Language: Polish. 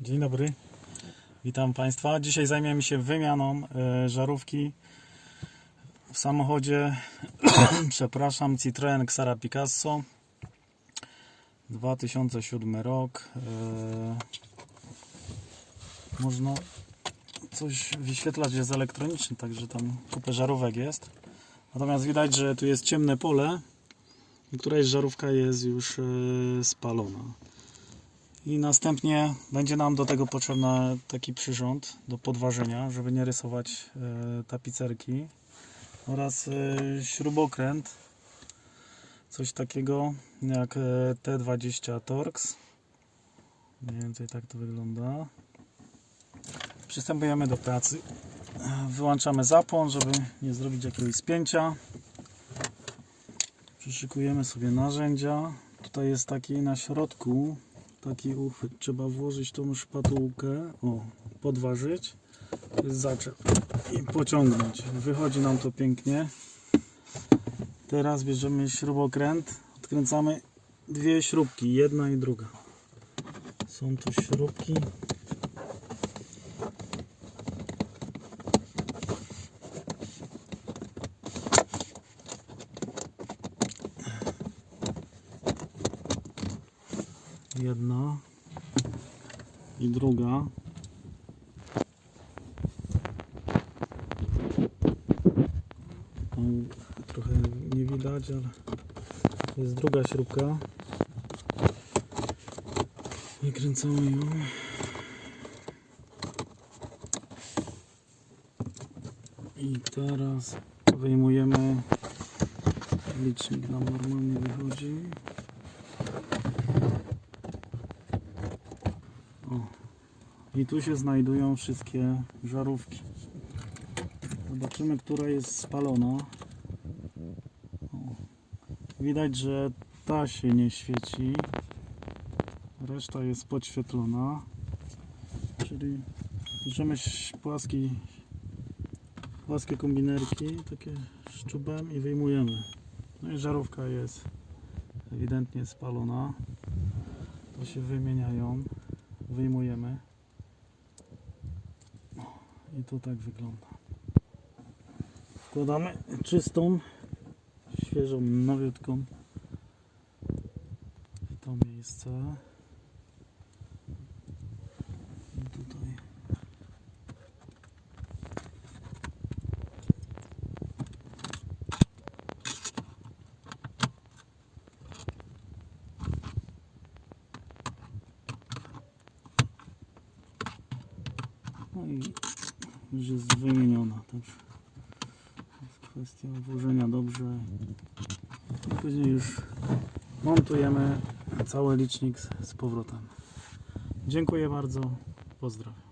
Dzień dobry, witam Państwa. Dzisiaj zajmiemy się wymianą e, żarówki w samochodzie, przepraszam, Citroen Xara Picasso 2007 rok. E, można coś wyświetlać jest elektroniczny, także tam kupę żarówek jest. Natomiast widać, że tu jest ciemne pole i któraś żarówka jest już e, spalona. I następnie będzie nam do tego potrzebny taki przyrząd do podważenia, żeby nie rysować e, tapicerki oraz e, śrubokręt, coś takiego jak e, T20 Torx. Mniej więcej tak to wygląda. Przystępujemy do pracy. Wyłączamy zapłon, żeby nie zrobić jakiegoś spięcia. Przyszykujemy sobie narzędzia. Tutaj jest taki na środku taki uchwyt. Trzeba włożyć tą szpatułkę, o, podważyć, zaczep i pociągnąć. Wychodzi nam to pięknie. Teraz bierzemy śrubokręt, odkręcamy dwie śrubki, jedna i druga. Są tu śrubki. Jedna i druga. Trochę nie widać, ale jest druga śrubka. Wykręcamy ją. I teraz wyjmujemy licznik nam normalnie wychodzi. I tu się znajdują wszystkie żarówki. Zobaczymy, która jest spalona. Widać, że ta się nie świeci. Reszta jest podświetlona. Czyli bierzemy ś- płaski, płaskie kombinerki, takie szczubem i wyjmujemy. No i żarówka jest ewidentnie spalona. To się wymieniają. Wyjmujemy. I to tak wygląda. Wkładamy czystą, świeżą, nowiutką w to miejsce. I tutaj. No i już jest wymieniona. Także jest kwestia włożenia dobrze. Później już montujemy cały licznik z powrotem. Dziękuję bardzo. Pozdrawiam.